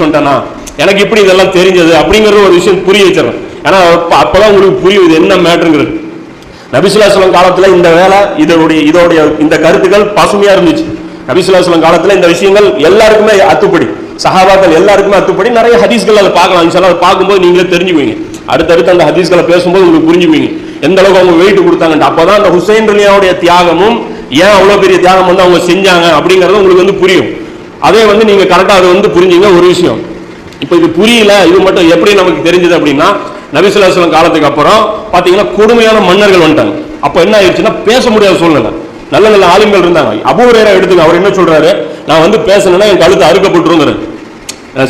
வச்சுட்டு வந்துட்டேனா எனக்கு இப்படி இதெல்லாம் தெரிஞ்சது? அப்படிங்கிற ஒரு விஷயம் புரிய வச்சிடறேன். ஏன்னா அப்போதான் அப்பதான் உங்களுக்கு புரியும் இது என்ன மேட்ருங்கிறது நபிசுல்லாஸ்லம் காலத்துல இந்த வேலை இதோடைய இதோடைய இந்த கருத்துக்கள் பசுமையா இருந்துச்சு. நபிசுல்லாஸ்லம் காலத்துல இந்த விஷயங்கள் எல்லாருக்குமே அத்துப்படி. சஹாபாக்கள் எல்லாருக்குமே அத்துப்படி. நிறைய ஹதீஸ்கள் அதை பார்க்கலாம். இன்ஷால்லா அதை பார்க்கும்போது நீங்களே தெரிஞ்சுக்குவீங்க. அடுத்தடுத்து அந்த ஹதீஸ்களை பேசும்போது உங்களுக்கு புரிஞ்சுக்குவீங்க. எந்த அளவுக்கு அவங்க வெயிட் கொடுத்தாங்கன்ட்டு. அப்போதான் அந்த ஹுசைன் ரலியாவுடைய தியாகமும் ஏன் அவ்வளவு பெரிய தியாகம் வந்து அவங்க செஞ்சாங்க அப்படிங்கறது உங்களுக்கு வந்து புரியும். அதே வந்து நீங்க கரெக்டா அதை வந்து புரிஞ்சுங்க ஒரு விஷயம். இப்போ இது புரியல இது மட்டும் எப்படி நமக்கு தெரிஞ்சது அப்படின்னா நபிசுல்லாஸ்லம் காலத்துக்கு அப்புறம் பார்த்தீங்கன்னா கொடுமையான மன்னர்கள் வந்துட்டாங்க. அப்போ என்ன ஆயிடுச்சுன்னா பேச முடியாத சூழ்நிலை. நல்ல நல்ல ஆளுங்கள் இருந்தாங்க. அபூரேரா எடுத்துங்க அவர் என்ன சொல்றாரு? நான் வந்து பேசணும்னா என் கழுத்து அறுக்கப்பட்டுருங்கிறது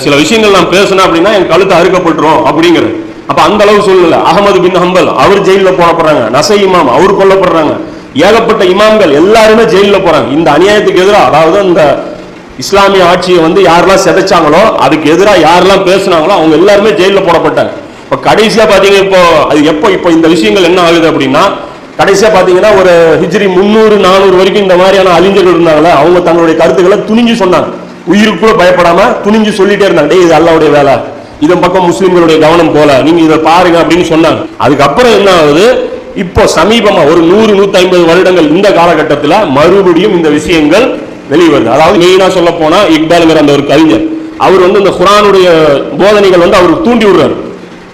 சில விஷயங்கள் நான் பேசினேன் அப்படின்னா என் கழுத்து அறுக்கப்பட்டுரும் அப்படிங்கிறது அப்போ அந்த அளவு சூழ்நிலை. அகமது பின் ஹம்பல் அவர் ஜெயிலில் போடப்படுறாங்க நசை இமாம் அவர் கொல்லப்படுறாங்க. ஏகப்பட்ட இமாம்கள் எல்லாருமே ஜெயிலில் போறாங்க. இந்த அநியாயத்துக்கு எதிராக அதாவது இந்த இஸ்லாமிய ஆட்சியை வந்து யாரெல்லாம் சிதைச்சாங்களோ அதுக்கு எதிராக யாரெல்லாம் பேசுனாங்களோ அவங்க எல்லாருமே ஜெயிலில் போடப்பட்டாங்க. இப்போ கடைசியாக பார்த்தீங்க இப்போ அது எப்போ இப்போ இந்த விஷயங்கள் என்ன ஆகுது அப்படின்னா கடைசியாக பார்த்தீங்கன்னா ஒரு ஹிஜ்ரி முந்நூறு நானூறு வரைக்கும் இந்த மாதிரியான அழிஞ்சர்கள் இருந்தாங்களே அவங்க தங்களுடைய கருத்துக்களை துணிஞ்சு சொன்னாங்க. உயிருக்கு கூட பயப்படாமல் துணிஞ்சு சொல்லிட்டே இருந்தாங்க. டேய் இது அல்லாவுடைய வேலை. இதன் பக்கம் முஸ்லீம்களுடைய கவனம் போல. நீங்கள் இதை பாருங்க அப்படின்னு சொன்னாங்க. அதுக்கப்புறம் என்ன ஆகுது? இப்போ சமீபமா ஒரு நூறு நூத்தி ஐம்பது வருடங்கள் இந்த காலகட்டத்தில் மறுபடியும் இந்த விஷயங்கள் வெளியே வருது அதாவது மெயினாக சொல்ல போனால் இக்பாலுங்கிற அந்த ஒரு கவிஞர். அவர் வந்து இந்த குரானுடைய போதனைகள் வந்து அவர் தூண்டி விடுறாரு.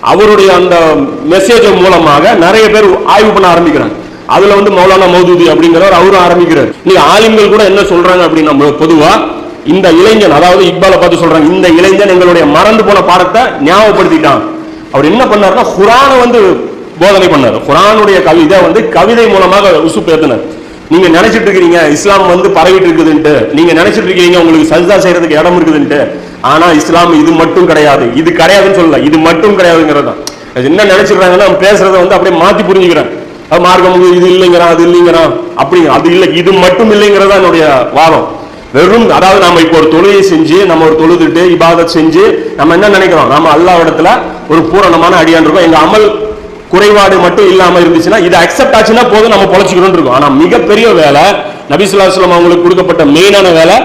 அவருடைய அந்த மெசேஜ் மூலமாக நிறைய பேர் ஆய்வு பண்ண ஆரம்பிக்கிறாங்க. அதுல வந்து மௌலானா மௌதூதி அப்படிங்கிறவர் அவரும் ஆரம்பிக்கிறார். நீ ஆலிம்கள் கூட என்ன சொல்றாங்க அப்படின்னா மொ- பொதுவா இந்த இளைஞன் அதாவது இக்பாலை பார்த்து சொல்றாங்க இந்த இளைஞன் எங்களுடைய மறந்து போன பாடத்தை ஞாபகப்படுத்திட்டான். அவர் என்ன பண்ணாருன்னா குரானை வந்து போதனை பண்ணாரு. குரானுடைய கவிதை வந்து கவிதை மூலமாக உசுப்பு ஏத்தினார் நீங்க நினைச்சிட்டு இருக்கிறீங்க இஸ்லாம் வந்து பரவிட்டு இருக்குதுன்ட்டு. நீங்க நினைச்சிட்டு இருக்கீங்க உங்களுக்கு சஜிதா செய்யறதுக்கு இடம் இருக்குதுன்ட்டு. ஆனா இஸ்லாம் இது மட்டும் கிடையாது. இது கிடையாதுன்னு சொல்லல. இது மட்டும் கிடையாதுங்கிறது தான். அது என்ன நினைச்சிடுறாங்கன்னா பேசுறதை வந்து அப்படியே மாத்தி புரிஞ்சுக்கிறேன். அது மார்க்கம் இது இல்லைங்கிறான் அது இல்லைங்கிறான். அப்படி அது இல்லை. இது மட்டும் இல்லைங்கிறதா என்னுடைய வாதம். வெறும் அதாவது நம்ம இப்போ ஒரு தொழுகை செஞ்சு நம்ம ஒரு தொழுதுட்டு இபாதத் செஞ்சு நம்ம என்ன நினைக்கிறோம்? நம்ம அல்லாஹ் இடத்துல ஒரு பூரணமான அடியான் இருக்கோம். எங்க அமல் குறைபாடு மட்டும் இல்லாமல் இருந்துச்சுன்னா இது அக்செப்ட் ஆச்சுன்னா போதும் நம்ம பொழைச்சிக்கணும்னு இருக்கும். ஆனால் மிகப்பெரிய வேலை நபிசுல்லாஸ்லாம் அவங்களுக்கு கொடுக்கப்பட்ட மெயினான வேலை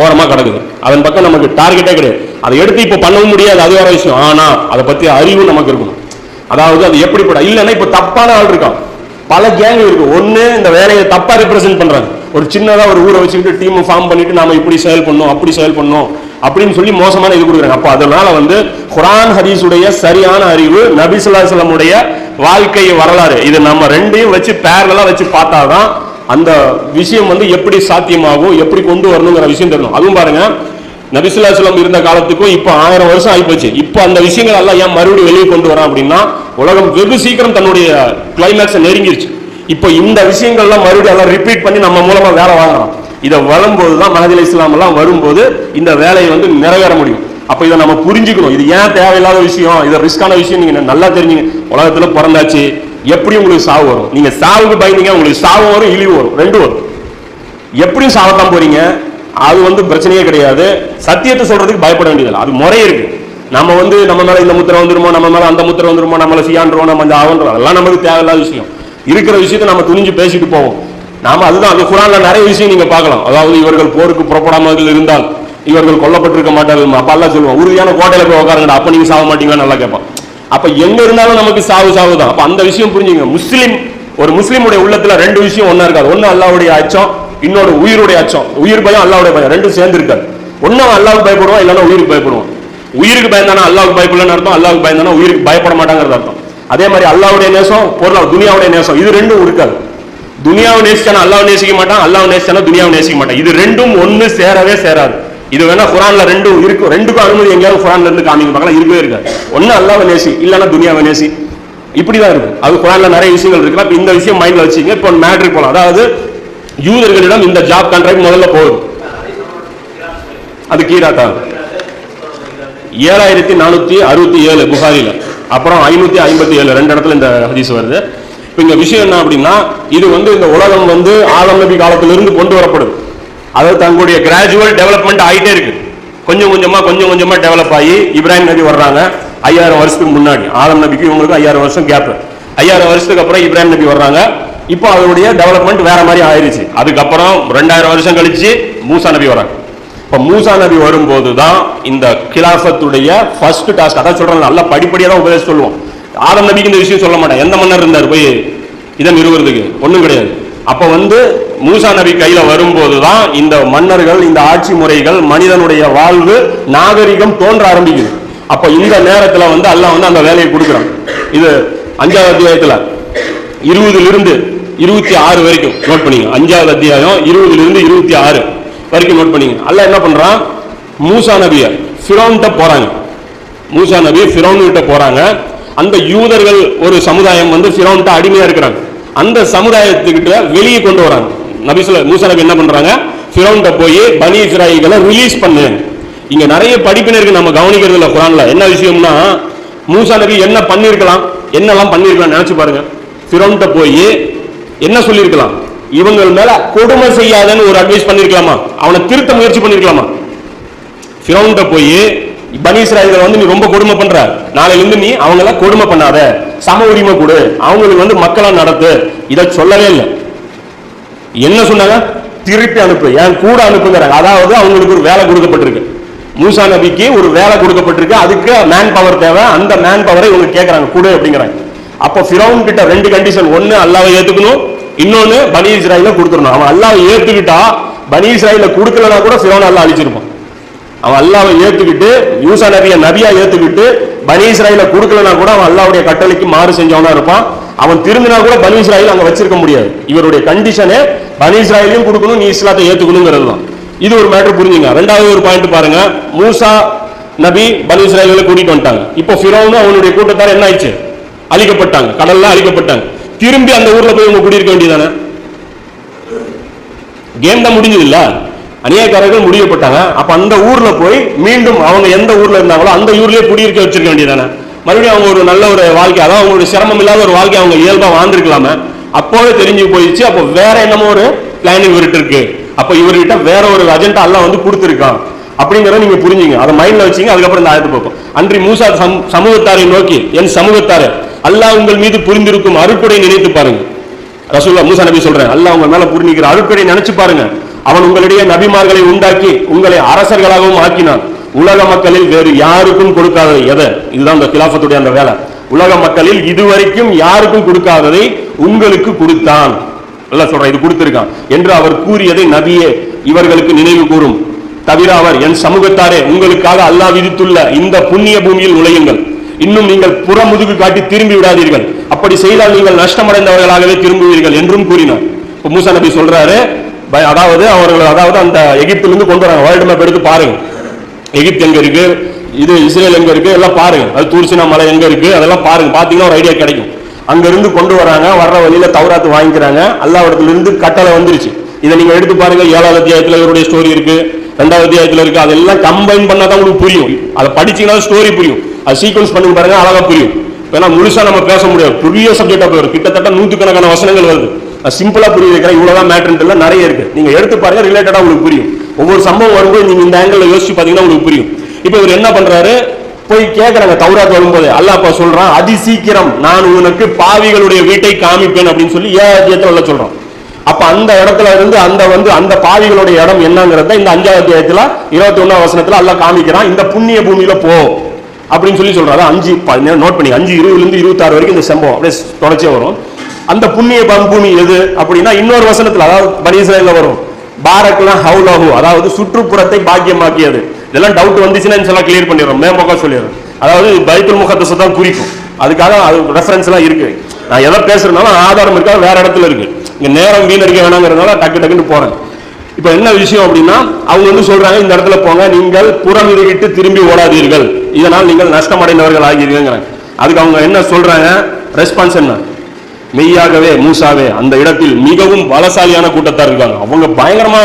ஓரமாக கிடக்குது. அதன் பக்கம் நமக்கு டார்கெட்டே கிடையாது. அதை எடுத்து இப்போ பண்ணவும் முடியாது அது வேற விஷயம். ஆனால் அதை பற்றி அறிவு நமக்கு இருக்கணும். அதாவது அது எப்படிப்பட இல்லைன்னா இப்போ தப்பான ஆள் இருக்கான். பல கேங் இருக்கு. ஒன்று இந்த வேலையை தப்பாக ரெப்ரசென்ட் பண்ணுறாங்க ஒரு சின்னதாக ஒரு ஊரை வச்சுக்கிட்டு டீம் ஃபார்ம் பண்ணிட்டு நாம இப்படி செயல் பண்ணோம் அப்படி செயல் பண்ணோம். அப்படின்னு சொல்லி மோசமான இது கொடுக்குறாங்க. அப்போ அதனால வந்து குரான் ஹதீஸுடைய சரியான அறிவு நபி ஸல்லல்லாஹு வாழ்க்கை வரலாறு. இது நம்ம ரெண்டையும் வச்சு பேரலா வச்சு பார்த்தாதான் அந்த விஷயம் வந்து எப்படி சாத்தியமாகும் எப்படி கொண்டு வரணுங்கிற விஷயம் தெரியணும் அதுவும் பாருங்க நபிசுல்லாஸ்லம் இருந்த காலத்துக்கும் இப்போ ஆயிரம் வருஷம் ஆகிப்போச்சு. இப்போ அந்த விஷயங்கள் எல்லாம் ஏன் மறுபடியும் வெளியே கொண்டு வரான் அப்படின்னா உலகம் வெகு சீக்கிரம் தன்னுடைய கிளைமேக்ஸை நெருங்கிருச்சு. இப்போ இந்த விஷயங்கள்லாம் மறுபடியும் எல்லாம் ரிப்பீட் பண்ணி நம்ம மூலமா வேலை வாங்கலாம் இதை வரும்போது தான் மனதில் இஸ்லாம் எல்லாம் வரும்போது இந்த வேலையை வந்து நிறைவேற முடியும். அப்ப இதை நம்ம புரிஞ்சுக்கணும். இது ஏன் தேவையில்லாத விஷயம்? இது ரிஸ்கான விஷயம். நீங்க நல்லா தெரிஞ்சுங்க. உலகத்துல பிறந்தாச்சு. எப்படி உங்களுக்கு சாவு வரும். நீங்க சாவுக்கு பயந்தீங்க உங்களுக்கு சாவு வரும் இழிவு வரும். ரெண்டும் வரும். எப்படியும் சாவத்தான் போறீங்க? அது வந்து பிரச்சனையே கிடையாது. சத்தியத்தை சொல்றதுக்கு பயப்பட வேண்டியதில்லை. அது முறை இருக்கு. நம்ம வந்து நம்ம மேல இந்த முத்திரை வந்துருமோ நம்ம மேல அந்த முத்திரை வந்துருமோ நம்மள சியான்றோம் நம்ம இந்த ஆகன்றோம் அதெல்லாம் நமக்கு தேவையில்லாத விஷயம். இருக்கிற விஷயத்த நம்ம துணிஞ்சு பேசிட்டு போவோம். நாம அதுதான் அந்த குரான்ல நிறைய விஷயம் நீங்க பார்க்கலாம். அதாவது இவர்கள் போருக்கு புறப்படாமல் இருந்தால் இவர்கள் கொல்லப்பட்டிருக்க மாட்டார்கள். அப்ப எல்லாம் சொல்லுவோம் உறுதியான கோட்டையில போய் உட்காருங்கடா அப்ப நீங்க சாக மாட்டீங்களா நல்லா கேட்பான். அப்ப எங்க இருந்தாலும் நமக்கு சாவு சாவு தான் அப்ப அந்த விஷயம் புரிஞ்சுங்க. முஸ்லிம் ஒரு முஸ்லிமுடைய உள்ளத்துல ரெண்டு விஷயம் ஒன்னா இருக்காது. ஒண்ணு அல்லாவுடைய அச்சம் இன்னொரு உயிருடைய அச்சம். உயிர் பயம் அல்லாவுடைய பயம். ரெண்டும் சேர்ந்து இருக்காது. ஒன்னும் அல்லாவுக்கு பயப்படுவோம் இல்லைன்னா உயிருக்கு பயப்படுவோம் உயிருக்கு பயந்தானா அல்லாவுக்கு பயப்படலன்னு அர்த்தம் அல்லாவுக்கு பயந்தானா உயிருக்கு பயப்பட மாட்டாங்கிறது அர்த்தம். அதே மாதிரி அல்லாவுடைய நேசம் பொருள் துனியாவுடைய நேசம் இது ரெண்டும் இருக்காது. துனியாவை நேசிச்சானா அல்லாவை நேசிக்க மாட்டான் அல்லாவை நேசிச்சானா துனியாவை நேசிக்க மாட்டான். இது ரெண்டும் ஒண்ணு சேரவே சேராது. இது வேணா குரான்ல ரெண்டும் இருக்கும் ரெண்டுக்கும் அனுமதி எங்கேயாவது குரான்ல இருந்து காமிங்க பார்க்கலாம் இருக்கவே இருக்காது. ஒன்னு அல்லாவை நேசி இல்லைன்னா துனியாவை நேசி. இப்படிதான் இருக்கும். அது குரான்ல நிறைய விஷயங்கள் இருக்கு. அப்ப இந்த விஷயம் மைண்ட்ல வச்சுங்க இப்போ மேட்ரிக் போலாம். அதாவது யூதர்களிடம் இந்த ஜாப் கான்ட்ராக்ட் முதல்ல போகுது அது கீராட்டா ஏழாயிரத்தி நானூத்தி அறுபத்தி ஏழு புகாரில. அப்புறம் ஐநூத்தி ஐம்பத்தி ஏழு ரெண்டு இடத்துல இந்த ஹதீஸ் வருது. இப்போ இந்த விஷயம் என்ன அப்படின்னா இது வந்து இந்த உலகம் வந்து ஆதம் நபி காலத்திலிருந்து கொண்டு வரப்படுது. அதாவது தங்களுடைய கிராஜுவல் டெவலப்மெண்ட் ஆகிட்டே இருக்கு. கொஞ்சம் கொஞ்சமாக கொஞ்சம் கொஞ்சமாக டெவலப் ஆகி இப்ராஹிம் நபி வர்றாங்க ஐயாயிரம் வருஷத்துக்கு முன்னாடி. ஆதம் நபிக்கு இவங்களுக்கு ஐயாயிரம் வருஷம் கேப்பு ஐயாயிரம் வருஷத்துக்கு அப்புறம் இப்ராஹிம் நபி வர்றாங்க. இப்போ அதனுடைய டெவலப்மெண்ட் வேற மாதிரி ஆயிடுச்சு அதுக்கப்புறம் ரெண்டாயிரம் வருஷம் கழிச்சு மூசா நபி வராங்க. இப்போ மூசா நபி வரும்போது தான் இந்த கிலாஃபத்துடைய ஃபர்ஸ்ட் டாஸ்க் அதான் சொல்றாங்க நல்லா படிப்படியாக தான் உபதேசம் சொல்லுவோம். ஆதம் நபிக்கு இந்த விஷயம் சொல்ல மாட்டேன். எந்த மன்னர் இருந்தார்? போய் இதை நிறுவுறதுக்கு. ஒன்றும் கிடையாது. அப்போ வந்து மூசா நபி கையில் வரும்போது தான் இந்த மன்னர்கள் இந்த ஆட்சி முறைகள் மனிதனுடைய வாழ்வு நாகரிகம் தோன்ற ஆரம்பிக்குது. அப்போ இந்த நேரத்தில் வந்து அல்லாஹ் வந்து அந்த வேலையை கொடுக்குறான். இது அஞ்சாவது அத்தியாயத்தில். இருபதுலிருந்து இருபத்தி ஆறு வரைக்கும் நோட் பண்ணிங்க அஞ்சாவது அத்தியாயம் இருபதுலிருந்து இருபத்தி ஆறு வரைக்கும் நோட் பண்ணிங்க அல்லாஹ் என்ன பண்ணுறான் மூசா நபியை ஃபிரோன்கிட்ட போகிறாங்க மூசா நபி ஃபிரௌன் கிட்ட போகிறாங்க அந்த யூதர்கள் ஒரு சமுதாயம் வந்து ஃபிரோன்ட்ட அடிமையா இருக்கிறாங்க. அந்த சமுதாயத்துக்கிட்ட வெளியே கொண்டு வராங்க. நபிசுல மூசரப் என்ன பண்றாங்க? ஃபிரோன்ட்ட போய் பனி இஸ்ராயிகளை ரிலீஸ் பண்ணு. இங்க நிறைய படிப்பினை இருக்கு நம்ம கவனிக்கிறது இல்லை குரான்ல. என்ன விஷயம்னா மூசா நபி என்ன பண்ணிருக்கலாம்? என்னெல்லாம் பண்ணிருக்கலாம் நினைச்சு பாருங்க. ஃபிரோன்ட்ட போய் என்ன சொல்லியிருக்கலாம் இவங்கள் மேல கொடுமை செய்யாதன்னு ஒரு அட்வைஸ் பண்ணிருக்கலாமா? அவனை திருத்த முயற்சி பண்ணிருக்கலாமா? ஃபிரௌன்ட்ட போய் பனி இஸ்ராயல்கள் வந்து நீ ரொம்ப கொடுமை பண்ற. நாளையில இருந்து நீ அவங்கள கொடுமை பண்ணாத. சம உரிமை கொடு. அவங்களுக்கு வந்து மக்களா நடத்து. இதை சொல்லவே இல்லை. என்ன சொன்னாங்க? திருப்பி அனுப்பு. என் கூட அனுப்புங்கிறாங்க. அதாவது அவங்களுக்கு ஒரு வேலை கொடுக்கப்பட்டிருக்கு. மூசா நபிக்கு ஒரு வேலை கொடுக்கப்பட்டிருக்கு. அதுக்கு மேன் பவர் தேவை. அந்த மேன் பவரை இவங்க கேட்கறாங்க கொடு அப்படிங்கிறாங்க. அப்போ ஃபிரௌன் கிட்ட ரெண்டு கண்டிஷன் ஒன்னு அல்லாவை ஏத்துக்கணும். இன்னொன்னு பனி இஸ்ராயில கொடுத்துடணும். அவன் அல்லாவை ஏத்துக்கிட்டா பனி இஸ்ராயில கொடுக்கலனா கூட ஃபிரௌன் அல்லா அழிச்சிருப்பான். அவன் அல்லாவை ஏத்துக்கிட்டு யூசா நபிய நபியா ஏத்துக்கிட்டு பனி இஸ்ராயில கொடுக்கலனா கூட அவன் அல்லாவுடைய கட்டளைக்கு மாறு செஞ்சவனா இருப்பான். அவன் திரும்பினா கூட பனி இஸ்ராயில் அங்க வச்சிருக்க முடியாது. இவருடைய கண்டிஷனே பனி இஸ்ராயிலையும் கொடுக்கணும் நீ இஸ்லாத்தை ஏத்துக்கணுங்கிறது தான். இது ஒரு மேட்டர் புரிஞ்சுங்க. ரெண்டாவது ஒரு பாயிண்ட் பாருங்க. மூசா நபி பனி இஸ்ராயலை கூட்டிட்டு வந்துட்டாங்க. இப்போ ஃபிரோனும் அவனுடைய கூட்டத்தார் என்ன ஆயிடுச்சு? அழிக்கப்பட்டாங்க. கடல்ல அழிக்கப்பட்டாங்க. திரும்பி அந்த ஊர்ல போய் அவங்க குடியிருக்க வேண்டியதானே கேம் தான் முடிஞ்சது இல்ல? அநியாயக்காரர்கள் முடியப்பட்டாங்க அப்ப அந்த ஊர்ல போய் மீண்டும் அவங்க எந்த ஊர்ல இருந்தாங்களோ அந்த ஊர்லயே குடியிருக்க வச்சிருக்க வேண்டியதானே மறுபடியும் அவங்க ஒரு நல்ல ஒரு வாழ்க்கை அதாவது அவங்களுடைய சிரமம் இல்லாத ஒரு வாழ்க்கை அவங்க இயல்பா வாழ்ந்துருக்கலாமே. அப்போவே தெரிஞ்சு போயிடுச்சு. அப்போ வேற என்னமோ ஒரு பிளான் இவர்கிட்ட இருக்கு. அப்ப இவர்கிட்ட வேற ஒரு அஜெண்டா எல்லாம் வந்து கொடுத்துருக்கான். அப்படிங்கிறத நீங்க புரிஞ்சுங்க. அதை மைண்ட்ல வச்சுங்க. அதுக்கப்புறம் இந்த ஆயத்து பார்ப்போம். அன்றி மூசா சம்- சமூகத்தாரை நோக்கி என் சமூகத்தாரு அல்லாஹ் உங்கள் மீது புரிந்திருக்கும் அருட்கொடை நினைத்து பாருங்க. ரசூல்லா மூசா நபி சொல்றேன். அல்லாஹ் உங்க மேல புரிஞ்சுக்கிற அருட்கொடை நினைச்சு பாருங்க. அவன் உங்களிடையே நபிமார்களை உண்டாக்கி உங்களை அரசர்களாகவும் ஆக்கினான். உலக மக்களில் வேறு யாருக்கும் கொடுக்காதது எதை? இதுதான் இந்த கிலாஃபத்துடைய அந்த வேலை. உலக மக்களில் இதுவரைக்கும் யாருக்கும் கொடுக்காததை உங்களுக்கு கொடுத்தான். அல்லாஹ் சொல்றேன் இது கொடுத்திருக்கான். என்று அவர் கூறியதை நபியே இவர்களுக்கு நினைவு கூறும். தவிர அவர் என் சமூகத்தாரே உங்களுக்காக அல்லாஹ் விதித்துள்ள இந்த புண்ணிய பூமியில் நுழையுங்கள். இன்னும் நீங்கள் புறமுதுகு காட்டி திரும்பி விடாதீர்கள். அப்படி செய்தால் நீங்கள் நஷ்டமடைந்தவர்களாகவே திரும்புவீர்கள் என்றும் கூறினார். இப்ப மூசா நபி சொல்றாரு அதாவது அவர்கள் அதாவது அந்த எகிப்திலிருந்து கொண்டு வராங்க. வேர்ல்டு மேப் எடுத்து பாருங்க. எகிப்து எங்க இருக்கு? இது இஸ்ரேல் எங்க இருக்கு? எல்லாம் பாருங்க. அது தூர்சினா மலை எங்க இருக்கு? அதெல்லாம் பாருங்க. பாத்தீங்கன்னா ஒரு ஐடியா கிடைக்கும். அங்க இருந்து கொண்டு வராங்க. வர்ற வழியில தௌராத்து வாங்கிக்கிறாங்க. அல்லாவிடத்துல இருந்து கட்டளை வந்துருச்சு. இதை நீங்க எடுத்து பாருங்க. ஏழாவது அத்தியாயத்துல இவருடைய ஸ்டோரி இருக்கு. ரெண்டாவது அத்தியாயத்துல இருக்கு. அதெல்லாம் கம்பைன் பண்ணாதான் உங்களுக்கு புரியும். அதை படிச்சீங்கன்னா ஸ்டோரி புரியும். அது சீக்வன்ஸ் பண்ணி பாருங்க. அழகா புரியும். ஏன்னா முழுசா நம்ம பேச முடியாது. பெரிய சப்ஜெக்டா போயிடும். கிட்டத்தட்ட நூத்துக்கணக்கான வசனங்கள் வருது. சிம்பிளா புரிய வைக்கிறேன் இவ்வளவுதான் எல்லாம் நிறைய இருக்கு. நீங்க எடுத்து பாருங்க ரிலேட்டடா உங்களுக்கு புரியும். ஒவ்வொரு சம்பவம் வரும்போது நீங்க இந்த ஆங்கிள் யோசிச்சு பாத்தீங்கன்னா உங்களுக்கு புரியும். இப்போ இவர் என்ன பண்றாரு? போய் கேட்கறாங்க தௌராத் வரும்போது. அல்லாஹ் அப்ப சொல்றான் அதி சீக்கிரம் நான் உனக்கு பாவிகளுடைய வீட்டை காமிப்பேன் அப்படின்னு சொல்லி ஏழாத்தியத்துல உள்ள சொல்றான். அப்ப அந்த இடத்துல இருந்து அந்த வந்து அந்த பாவிகளுடைய இடம் என்னங்கிறத இந்த அஞ்சாவது அத்தியாயத்துல இருபத்தி ஒன்னாம் வசனத்துல அல்லாஹ் காமிக்கிறான். இந்த புண்ணிய பூமியில போ அப்படின்னு சொல்லி சொல்றாரு. அஞ்சு நோட் பண்ணி அஞ்சு இருபதுல இருந்து இருபத்தாறு வரைக்கும் இந்த சம்பவம் அப்படியே தொடர்ச்சியா வரும். அந்த புண்ணிய பம் பூமி எது அப்படின்னா இன்னொரு வசனத்துல அதாவது பனீஸ்வரில் வரும். பாரக்லாம் ஹவுலாகு அதாவது சுற்றுப்புறத்தை பாக்கியமாக்கியது. இதெல்லாம் டவுட் வந்துச்சுன்னா எல்லாம் கிளியர் பண்ணிடுறோம். மேம்போக்கா சொல்லிடுறோம். அதாவது பைத்துல் முகத்தை தான் குறிக்கும். அதுக்காக அது ரெஃபரன்ஸ் எல்லாம் இருக்கு. நான் எதை பேசுறதுனாலும் ஆதாரம் இருக்கா? வேற இடத்துல இருக்கு. இங்க நேரம் வீணடிக்க வேணாங்கிறதுனால டக்கு டக்குன்னு போறேன். இப்போ என்ன விஷயம் அப்படின்னா அவங்க வந்து சொல்றாங்க இந்த இடத்துல போங்க நீங்கள் புறம் விட்டு திரும்பி ஓடாதீர்கள். இதனால் நீங்கள் நஷ்டமடைந்தவர்கள் ஆகிறீங்கிறாங்க அதுக்கு அவங்க என்ன சொல்றாங்க? ரெஸ்பான்ஸ் என்ன? மெய்யாகவே மூசாவே அந்த இடத்தில் மிகவும் பலசாலியான கூட்டத்தார் இருக்காங்க. அவங்க பயங்கரமா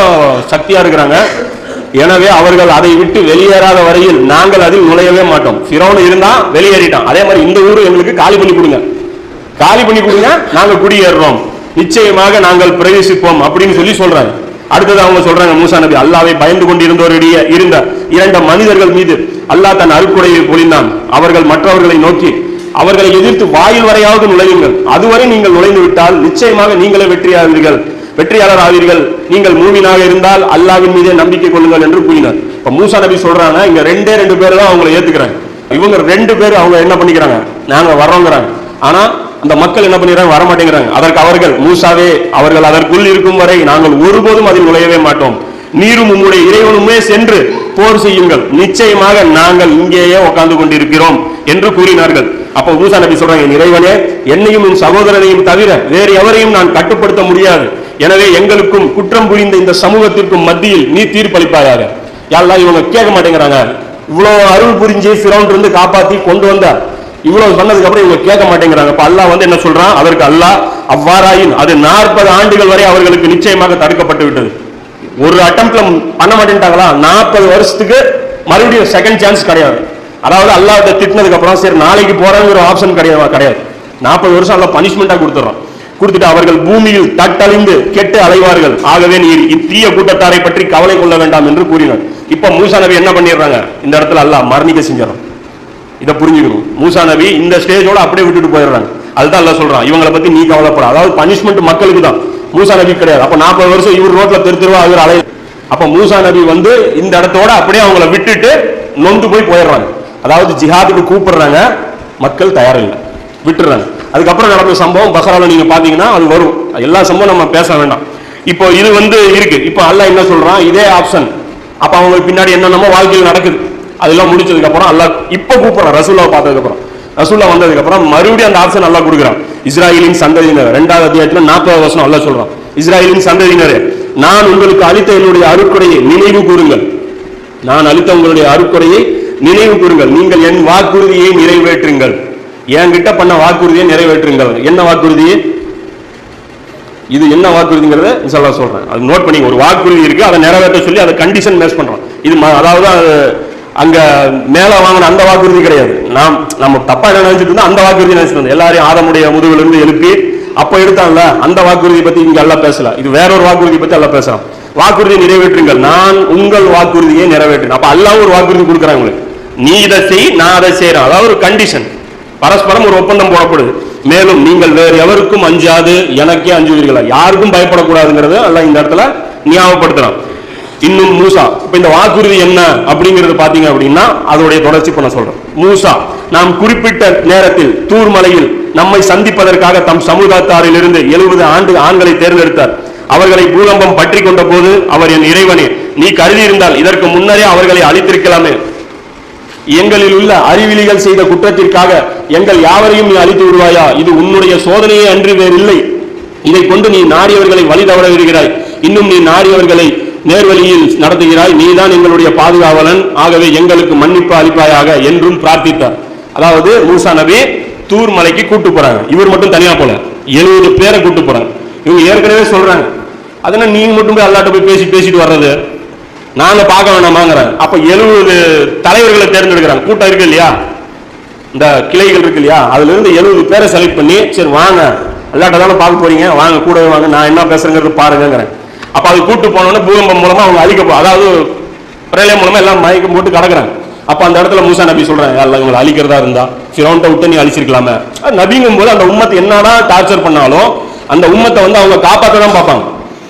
சக்தியா இருக்கிறாங்க. எனவே அவர்கள் அதை விட்டு வெளியேறாத வரையில் நாங்கள் அதில் நுழையவே மாட்டோம். ஃபிரௌன் இருந்தா வெளியேறிட்டான். அதே மாதிரி இந்த ஊரு எங்களுக்கு காலி பண்ணி கொடுங்க. காலி பண்ணி கொடுங்க நாங்க குடியேறுறோம். நிச்சயமாக நாங்கள் பிரவேசிப்போம் அப்படின்னு சொல்லி சொல்றாங்க அடுத்தது அவங்க சொல்றாங்க மூசா நபி அல்லாவை பயந்து கொண்டிருந்தோரிடையே இருந்த இரண்டு மனிதர்கள் மீது அல்லாஹ் தன் அருக்குடையை பொழிந்தான். அவர்கள் மற்றவர்களை நோக்கி அவர்களை எதிர்த்து வாயில் வரையாவது நுழையுங்கள். அதுவரை நீங்கள் நுழைந்து விட்டால் நிச்சயமாக நீங்களே வெற்றியாவீர்கள். வெற்றியாளர் ஆவீர்கள் நீங்கள் மூமினாக இருந்தால் அல்லாவின் மீதே நம்பிக்கை கொள்ளுங்கள் என்று கூறினார். இப்ப மூசா நபி சொல்றாங்க இங்க ரெண்டே ரெண்டு பேர் தான் அவங்களை ஏத்துக்கிறாங்க. இவங்க ரெண்டு பேர் அவங்க என்ன பண்ணிக்கிறாங்க? நாங்க வர்றோங்கிறாங்க. ஆனா அந்த மக்கள் என்ன பண்ணிடுறாங்க வர மாட்டேங்கிறாங்க அதற்கு அவர்கள் மூசாவே அவர்கள் அதற்குள் இருக்கும் வரை நாங்கள் ஒருபோதும் அதில் நுழையவே மாட்டோம். நீரும் உம்முடைய இறைவனுமே சென்று போர் செய்யுங்கள். நிச்சயமாக நாங்கள் இங்கேயே உட்கார்ந்து கொண்டிருக்கிறோம். என்று கூறினார்கள். அப்ப மூசா நபி சொல்றாங்க இறைவனே என்னையும் என் சகோதரனையும் தவிர வேறு எவரையும் நான் கட்டுப்படுத்த முடியாது. எனவே எங்களுக்கும் குற்றம் புரிந்த இந்த சமூகத்திற்கும் மத்தியில் நீ தீர்ப்பளிப்பாயாக. யாரெல்லாம் இவங்க கேட்க மாட்டேங்கிறாங்க. இவ்வளவு அருள் புரிஞ்சு சிரவுண்ட் இருந்து காப்பாத்தி கொண்டு வந்தார். இவ்வளவு சொன்னதுக்கு அப்புறம் இவங்க கேட்க மாட்டேங்கிறாங்க. அப்ப அல்லாஹ் வந்து என்ன சொல்றான்? அதற்கு அல்லாஹ் அவ்வாறாயின் அது நாற்பது ஆண்டுகள் வரை அவர்களுக்கு நிச்சயமாக தடுக்கப்பட்டு விட்டது. ஒரு அட்டம்ப்ட்ல பண்ண மாட்டேன்ட்டாங்களா? நாற்பது வருஷத்துக்கு மறுபடியும் செகண்ட் சான்ஸ் கிடையாது. அதாவது அல்லாஹ் திட்டினதுக்கு அப்புறம் சரி நாளைக்கு போறங்கிற ஆப்ஷன் கிடையாது கிடையாது. நாற்பது வருஷம் அல்ல பனிஷ்மெண்டா கொடுத்துறோம் கொடுத்துட்டு அவர்கள் பூமியில் தட்டழிந்து கெட்டு அலைவார்கள். ஆகவே நீர் இத்தீய கூட்டத்தாரை பற்றி கவலை கொள்ள வேண்டாம் என்று கூறினார். இப்ப மூசா நபி என்ன பண்ணிடுறாங்க? இந்த இடத்துல அல்லாஹ் மரணிக்க செஞ்சிடும் இதை புரிஞ்சுக்கணும். மூசா நபி இந்த ஸ்டேஜோட அப்படியே விட்டுட்டு போயிடுறாங்க. அதுதான் அல்ல சொல்றான். இவங்களை பத்தி நீ கவலைப்பட. அதாவது பனிஷ்மெண்ட் மக்களுக்கு தான். மூசா நபி கிடையாது. அப்ப நாற்பது வருஷம் இவர் ரோட்ல தெரு தெருவா அவர் அலை அப்ப மூசா நபி வந்து இந்த இடத்தோட அப்படியே அவங்கள விட்டுட்டு நொந்து போய் போயிடுறாங்க. அதாவது ஜிஹாதுக்கு கூப்பிடுறாங்க மக்கள் தயாரில்லை. விட்டுறாங்க. அதுக்கப்புறம் நடந்த சம்பவம் பஹ்ரால நீங்க பாத்தீங்கன்னா அது வரும். எல்லா சம்பவம் நம்ம பேச வேண்டாம். இப்போ இது வந்து இருக்கு. இப்போ அல்லாஹ் என்ன சொல்றான்? இதே ஆப்ஷன் அப்ப அவங்க பின்னாடி என்னென்னமோ வாழ்க்கையில் நடக்குது. அதெல்லாம் முடிச்சதுக்கு அப்புறம் அல்லாஹ் இப்போ கூப்பிடுறான் ரசூல்லாவை பார்த்ததுக்கு அப்புறம். ரசூல்லா வந்ததுக்கு அப்புறம் மறுபடியும் அந்த ஆப்ஷன் நல்லா கொடுக்குறான். இஸ்ராயலின் சந்ததியினர் ரெண்டாவது அத்தியாயத்துல நாற்பது வருஷம் அல்ல சொல்றான். இஸ்ராயலின் சந்ததியினரே நான் உங்களுக்கு அளித்த என்னுடைய அருக்குறையை நினைவு கூறுங்கள். நான் அளித்த உங்களுடைய அருக்குறையை நினைவு கூறுங்கள். நீங்கள் என் வாக்குறுதியை நிறைவேற்றுங்கள். என்கிட்ட பண்ண வாக்குறுதியை நிறைவேற்றுங்கள். என்ன வாக்குறுதி? இது என்ன வாக்குறுதிங்கிறத இன்ஷால்லா சொல்றேன். அது நோட் பண்ணி ஒரு வாக்குறுதி இருக்கு அதை நிறைவேற்ற சொல்லி அதை கண்டிஷன் மேஸ் பண்றோம். இது அதாவது அது அங்க மேல வாங்கின அந்த வாக்குறுதி கிடையாது. நாம் நம்ம தப்பா என்ன நினைச்சிட்டு இருந்தோம் அந்த வாக்குறுதி நினைச்சிட்டு எல்லாரையும் ஆதமுடைய முதுகுல இருந்து எழுப்பி அப்ப எடுத்தான்ல அந்த வாக்குறுதியை பத்தி இங்க எல்லாம் பேசல. இது வேற ஒரு வாக்குறுதி பத்தி எல்லாம் பேசலாம். வாக்குறுதியை நிறைவேற்றுங்கள். நான் உங்கள் வாக்குறுதியை நிறைவேற்றினேன் அப்ப அல்லாஹ் ஒரு வாக்குறுதி கொடுக்குறாங்க நீ இதை செய் நான் அதை செய்யறேன் அதாவது ஒரு கண்டிஷன் பரஸ்பரம் ஒரு ஒப்பந்தம் போடப்படுது. மேலும் நீங்கள் வேறு எவருக்கும் அஞ்சாது எனக்கே அஞ்சுவீர்களா? யாருக்கும் பயப்படக்கூடாதுங்கிறது எல்லாம் இந்த இடத்துல ஞாபகப்படுத்தலாம் இன்னும் மூசா. இப்ப இந்த வாக்குறுதி என்ன அப்படிங்கிறது பாத்தீங்க அப்படின்னா அதோடைய தொடர்ச்சி இப்ப நான் சொல்றேன். மூசா நாம் குறிப்பிட்ட நேரத்தில் தூர்மலையில் நம்மை சந்திப்பதற்காக தம் சமுதாயத்தாரிலிருந்து எழுபது ஆண்டு ஆண்களை தேர்ந்தெடுத்தார். அவர்களை பூகம்பம் பற்றி கொண்ட போது அவர் என் இறைவனே நீ கருதி இருந்தால் இதற்கு முன்னரே அவர்களை அழித்திருக்கலாமே. எங்களில் உள்ள அறிவிலிகள் செய்த குற்றத்திற்காக எங்கள் யாவரையும் நீ அழித்து விடுவாயா? இது உன்னுடைய சோதனையே அன்று வேறில்லை. இதை கொண்டு நீ நாடியவர்களை வழி தவற விடுகிறாய். இன்னும் நீ நாடியவர்களை நேர்வழியில் நடத்துகிறாய். நீதான் எங்களுடைய பாதுகாவலன். ஆகவே எங்களுக்கு மன்னிப்பு அளிப்பாயாக என்றும் பிரார்த்தித்தார். அதாவது மூசா நபி தூர் மலைக்கு கூட்டு போறாங்க. இவர் மட்டும் தனியா போல. எழுபது பேரை கூட்டு போறாங்க. இவங்க ஏற்கனவே சொல்றாங்க. அதனால நீங்க மட்டும் போய் அல்லாட்ட போய் பேசி பேசிட்டு வர்றது? நாங்க பார்க்க வேணாமாங்கிறாங்க அப்ப எழுபது தலைவர்களை தேர்ந்தெடுக்கிறாங்க. கூட்டம் இருக்கு இல்லையா? இந்த கிளைகள் இருக்கு இல்லையா? அதுல இருந்து எழுபது பேரை செலக்ட் பண்ணி சரி வாங்க. எல்லாட்ட தானே பார்க்க போறீங்க? வாங்க கூடவே வாங்க. நான் என்ன பேசுறேங்கிறது பாருங்கிறேன் அப்ப அது கூட்டு போனோடனே பூகம்பம் மூலமா அவங்க அழிக்க போ அதாவது பிரளயம் மூலமா எல்லாம் மயக்கம் போட்டு கிடக்குறாங்க. அப்ப அந்த இடத்துல மூசா நபி சொல்றாங்க அல்ல இவங்களை அழிக்கிறதா இருந்தா? ஃபிரௌன்ட்ட விட்டு நீ அழிச்சிருக்கலாமே. நபிங்கும் போது அந்த உம்மத்தை என்னடா டார்ச்சர் பண்ணாலும் அந்த உம்மத்தை வந்து அவங்க காப்பாற்ற தான் பார்ப்பாங்க.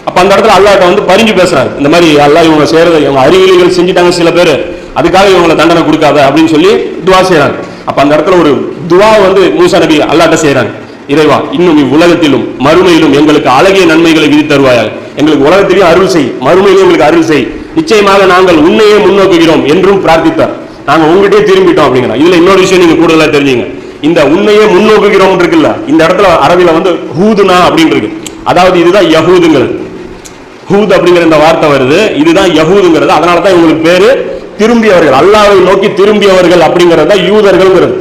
அப்ப அந்த இடத்துல அல்லாட்ட வந்து பறிஞ்சு பேசுறாரு. இந்த மாதிரி அல்லாஹ் இவங்க செய்யறது இவங்க அறிவியல்கள் செஞ்சுட்டாங்க சில பேர். அதுக்காக இவங்களை தண்டனை கொடுக்காத அப்படின்னு சொல்லி துவா செய்யறாங்க அப்ப அந்த இடத்துல ஒரு துவா வந்து மூசா நபி அல்லாட்ட செய்யறாங்க இறைவா இன்னும் இவ்வுலகத்திலும் மறுமையிலும் எங்களுக்கு அழகிய நன்மைகளை விதி தருவாயால் எங்களுக்கு உலகத்திலையும் அருள் செய் மறுமையிலும் எங்களுக்கு அருள் செய். நிச்சயமாக நாங்கள் உன்னையே முன்னோக்குகிறோம் என்றும் பிரார்த்தித்தார். நாங்க உங்ககிட்டயே திரும்பிட்டோம் அப்படிங்கிற இதுல இன்னொரு விஷயம் நீங்க கூடுதலா தெரிஞ்சுங்க. இந்த உண்மையே முன்னோக்குகிறோம் இருக்குல்ல இந்த இடத்துல அரபில வந்து ஹூதுனா அப்படின்னு இருக்கு அதாவது இதுதான் யகூதுங்கள் ஹூத் அப்படிங்கிற இந்த வார்த்தை வருது. இதுதான் யஹூதுங்கிறது. அதனால தான் இவங்களுக்கு பேரு திரும்பியவர்கள். அல்லாவை நோக்கி திரும்பியவர்கள் அப்படிங்கிறது தான்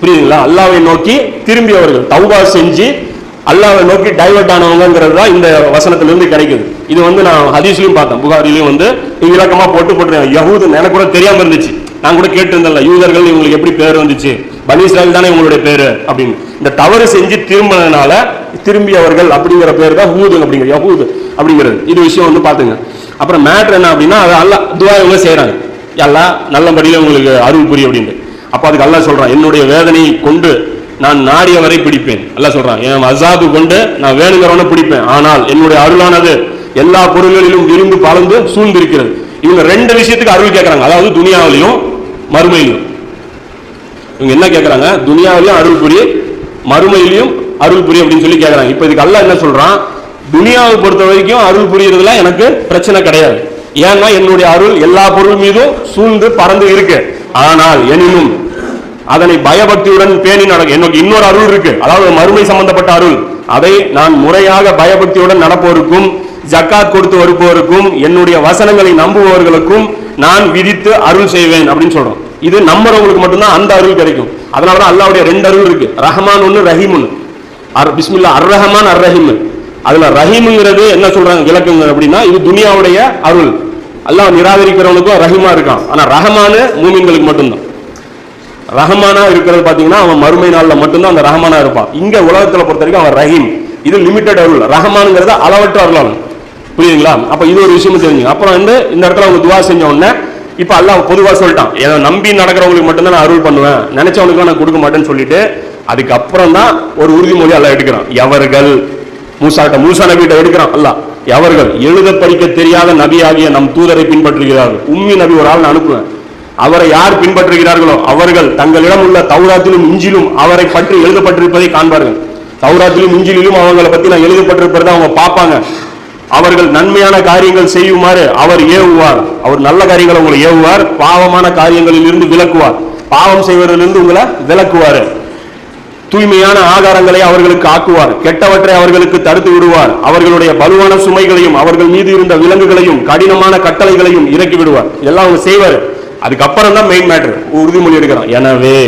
புரியுதுங்களா? அல்லாவை நோக்கி திரும்பியவர்கள். தௌபா செஞ்சு அல்லாவை நோக்கி டைவர்ட் ஆனவங்கிறது தான் இந்த வசனத்திலிருந்து கிடைக்குது. இது வந்து நான் ஹதீஸ்லயும் பார்த்தேன். புகாரிலையும் வந்து விளக்கமாக போட்டு போட்டுருவேன் யஹூது எனக்கு கூட தெரியாம இருந்துச்சு. நான் கூட கேட்டிருந்தேன்ல யூதர்கள் இவங்களுக்கு எப்படி பேர் வந்துச்சு? பனி தானே இவங்களுடைய பேரு அப்படின்னு. இந்த தவறு செஞ்சு திரும்பினதுனால திரும்பியவர்கள் அப்படிங்கிற பேர் தான் ஹூது அப்படிங்கிற யஹூது அப்படிங்கிறது. இது விஷயம் வந்து பாத்துங்க அப்புறம் மேட்ரு என்ன அப்படின்னா அது அல்லா துவா இவங்க செய்யறாங்க எல்லாம் நல்லபடியில் உங்களுக்கு அருள் புரியும் அப்படின்ட்டு அப்போ அதுக்கு அல்லாஹ் சொல்றான் என்னுடைய வேதனையை கொண்டு நான் நாடியவரை பிடிப்பேன். எல்லாம் சொல்றான் என் அசாபு கொண்டு நான் வேணுங்கிறவனை பிடிப்பேன். ஆனால் என்னுடைய அருளானது எல்லா பொருள்களிலும் விரும்பி பலந்து சூழ்ந்திருக்கிறது. இவங்க ரெண்டு விஷயத்துக்கு அருள் கேட்கறாங்க அதாவது துனியாவிலையும் மறுமையிலும் இவங்க என்ன கேட்கறாங்க துனியாவிலையும் அருள் புரிய மறுமையிலையும் அருள் புரிய அப்படின்னு சொல்லி கேட்கறாங்க இப்போ இதுக்கு என்ன சொல்றான்? துனியாவை பொறுத்த வரைக்கும் அருள் புரியறதுல எனக்கு பிரச்சனை கிடையாது. ஏன்னா என்னுடைய அருள் எல்லா பொருள் மீதும் சூழ்ந்து பறந்து இருக்கு. ஆனால் எனினும் அதனை பயபக்தியுடன் பேணி நடக்கும் எனக்கு இன்னொரு அருள் இருக்கு. அதாவது மறுமை சம்பந்தப்பட்ட அருள். அதை நான் முறையாக பயபக்தியுடன் நடப்போருக்கும் ஜக்காத் கொடுத்து வருபவருக்கும் என்னுடைய வசனங்களை நம்புபவர்களுக்கும் நான் விதித்து அருள் செய்வேன் அப்படின்னு சொல்றோம். இது நம்புறவங்களுக்கு மட்டும்தான் அந்த அருள் கிடைக்கும். அதனாலதான் அல்லாவுடைய ரெண்டு அருள் இருக்கு. ரஹ்மான் ஒன்று ரஹீம் ஒன்று அர் பிஸ்மில்லா அர் ரஹமான் அர் ரஹீம் அதுல ரஹீம்ங்கிறது என்ன சொல்றாங்க விளக்குங்க அப்படின்னா இது துனியாவுடைய அருள். அல்லாஹ் நிராகரிக்கிறவனுக்கும் ரஹீமா இருக்கான். ஆனா ரஹமானு மூமின்களுக்கு மட்டும்தான். ரஹமானா இருக்கிறது பாத்தீங்கன்னா அவன் மறுமை நாளில் மட்டும்தான் அந்த ரஹமானா இருப்பான். இங்க உலகத்துல பொறுத்த வரைக்கும் அவன் ரஹீம். இது லிமிட்டட் அருள். ரஹமானுங்கிறத அளவற்ற அருளாளன். புரியுதுங்களா? அப்ப இது ஒரு விஷயம் தெரிஞ்சுங்க. அப்புறம் வந்து இந்த இடத்துல அவங்க துவா செஞ்ச உடனே இப்ப அல்லாஹ் பொதுவா சொல்லிட்டான். ஏதோ நம்பி நடக்கிறவங்களுக்கு மட்டும்தான் நான் அருள் பண்ணுவேன். நினைச்சவனுக்கு நான் கொடுக்க மாட்டேன்னு சொல்லிட்டு அதுக்கப்புறம் தான் ஒரு உறுதிமொழி அல்ல எடுக்கிறான். எவர்கள்? மூசாட்ட மூசா நபிகிட்ட எடுக்கிறான். அல்ல எவர்கள்? எழுத படிக்க தெரியாத நபியாகிய நம் தூதரை பின்பற்றுகிறார்கள். உம்மி நபி ஒரு ஆள் நான் அனுப்புவேன். அவரை யார் பின்பற்றுகிறார்களோ அவர்கள் தங்களிடம் உள்ள தௌராத்திலும் இஞ்சிலும் அவரை பற்றி எழுதப்பட்டிருப்பதை காண்பார்கள். தௌராத்திலும் இஞ்சிலும் அவங்களை பத்தி நான் எழுதப்பட்டிருப்பதை அவங்க பார்ப்பாங்க. அவர்கள் நன்மையான காரியங்கள் செய்யுமாறு அவர் ஏவுவார். அவர் நல்ல காரியங்களை உங்களை ஏவுவார். பாவமான காரியங்களில் இருந்து விலக்குவார். பாவம் செய்வதிலிருந்து உங்களை விலக்குவார். தூய்மையான ஆகாரங்களை அவர்களுக்கு ஆக்குவார். கெட்டவற்றை அவர்களுக்கு தடுத்து விடுவார். அவர்களுடைய பலுவான சுமைகளையும் அவர்கள் மீது இருந்த விலங்குகளையும் கடினமான கட்டளைகளையும் இறக்கி விடுவார். எல்லாம் அவங்க செய்வார். அதுக்கப்புறம் தான் மெயின் மேட்டர் உறுதிமொழி எடுக்கிறான். எனவே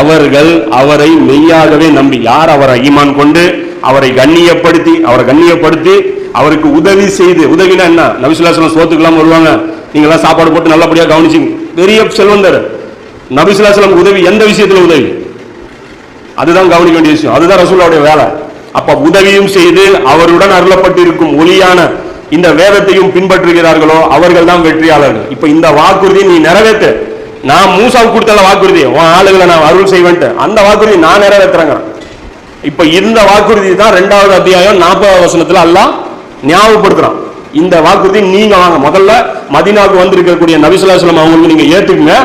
அவர்கள் அவரை மெய்யாகவே நம்பி யார் அவரை ஈமான் கொண்டு அவரை கண்ணியப்படுத்தி அவரை கண்ணியப்படுத்தி அவருக்கு உதவி செய்து உதவினா என்ன? நபிசுல்லாசலம் சோத்துக்கெல்லாம் வருவாங்க. நீங்களாம் சாப்பாடு போட்டு நல்லபடியா கவனிச்சிங்க. பெரிய செல்வந்தர். நபிசுல்லாசலம் உதவி எந்த விஷயத்துல உதவி? அதுதான் கவனிக்க வேண்டிய விஷயம். அதுதான் ரசூலாவுடைய வேலை. அப்ப உதவியும் செய்து அவருடன் அருளப்பட்டிருக்கும் ஒளியான இந்த வேதத்தையும் பின்பற்றுகிறார்களோ அவர்கள் தான் வெற்றியாளர்கள். இப்ப இந்த வாக்குறுதியை நீ நிறைவேற்று நான் மூசாவுக்கு கொடுத்த வாக்குறுதி. உன் ஆளுகளை நான் அருள் செய்வேன்ட்டு. அந்த வாக்குறுதி நான் நிறைவேற்றுறேங்க இப்ப இந்த வாக்குறுதி தான் ரெண்டாவது அத்தியாயம் நாற்பதாவது வசனத்துல அல்லாஹ் ஞாபகப்படுத்துறான். இந்த வாக்குறுதி நீங்க வாங்க. முதல்ல மதினாவுக்கு வந்திருக்கக்கூடிய நபிசுல்லாஸ்லம் அவங்களுக்கு நீங்க ஏத்துக்குங்க.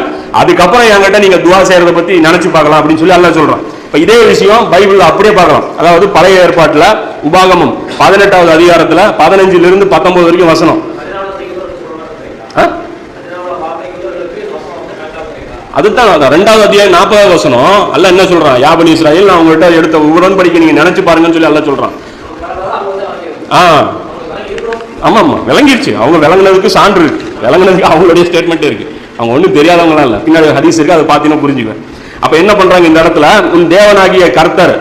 அதுக்கப்புறம் என்கிட்ட நீங்க துவா செய்யறத பத்தி நினைச்சு பார்க்கலாம் அப்படின்னு சொல்லி அல்லா சொல்றான். இப்போ இதே விஷயம் பைபிள் அப்படியே பார்க்கலாம். அதாவது பழைய ஏற்பாட்டில் உபாகமம் பதினெட்டாவது அதிகாரத்தில் பதினஞ்சிலிருந்து பத்தொன்பது வரைக்கும் வசனம். ஆ? அதுதான் அதான் ரெண்டாவது அத்தியாயம் நாற்பதாவது வசனம். அல்ல என்ன சொல்றான்? யாபனி இஸ்ராயல் நான் உங்கள்கிட்ட எடுத்த உடன்படிக்கை நீங்க நினைச்சு பாருங்கன்னு சொல்லி அல்ல சொல்றான். ஆ. ஆமா ஆமா விளங்கிடுச்சு. அவங்க விளங்குனதுக்கு சான்று இருக்கு. விளங்குனதுக்கு அவங்களுடைய ஸ்டேட்மெண்ட் இருக்கு. அவங்க ஒன்றும் தெரியாதவங்களாம் இல்லை. பின்னாடி ஹதீஸ் இருக்கு அதை பார்த்தீங்கன்னா புரிஞ்சுக்குவேன். அப்ப என்ன பண்றாங்க இந்த இடத்துல? உன் தேவனாகிய கர்த்தர்